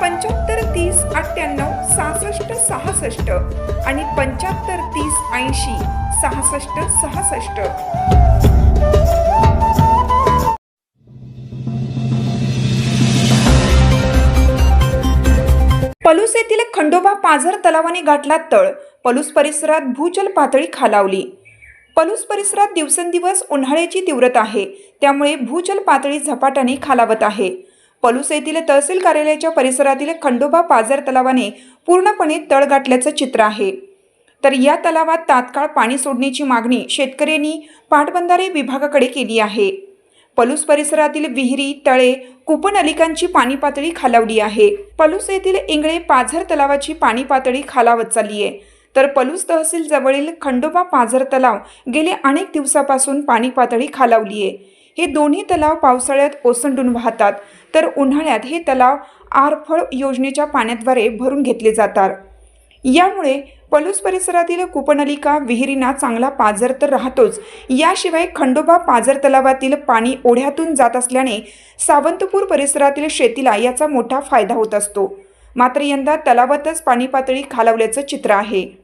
पंच्याहत्तर तीस अठ्ठ्याण्णव सहासष्ट सहासष्ट आणि पंच्याहत्तर तीस ऐंशी सहासष्ट सहासष्ट. पलूस येथील खंडोबा पाझर तलावाने गाठला तळ. पलूस परिसरात भूजल पातळी खालावली. पलूस परिसरात दिवसेंदिवस उन्हाळ्याची तीव्रता आहे. त्यामुळे भूजल पातळी झपाट्याने खालावत आहे. पलूस येथील तहसील कार्यालयाच्या परिसरातील खंडोबा पाझर तलावाने पूर्णपणे तळ गाठल्याचं चित्र आहे. तर या तलावात तात्काळ पाणी सोडण्याची मागणी शेतकऱ्यांनी पाटबंधारे विभागाकडे केली आहे. पलूस परिसरातील विहिरी तळे कुपनलिकांची पाणी पातळी खालावली आहे. पलूस येथील इंगळे पाझर तलावाची पाणी पातळी खालावत चालली आहे. तर पलूस तहसील जवळील खंडोबा पाझर तलाव गेले अनेक दिवसापासून पाणी पातळी खालावली आहे. हे दोन्ही तलाव पावसाळ्यात ओसंडून वाहतात. तर उन्हाळ्यात हे तलाव आरफळ योजनेच्या पाण्याद्वारे भरून घेतले जातात. यामुळे पलूस परिसरातील कुपनलिका विहिरींना चांगला पाझर तर राहतोच. याशिवाय खंडोबा पाझर तलावातील पाणी ओढ्यातून जात असल्याने सावंतपूर परिसरातील शेतीला याचा मोठा फायदा होत असतो. मात्र यंदा तलावातच पाणी पातळी खालावल्याचं चित्र आहे.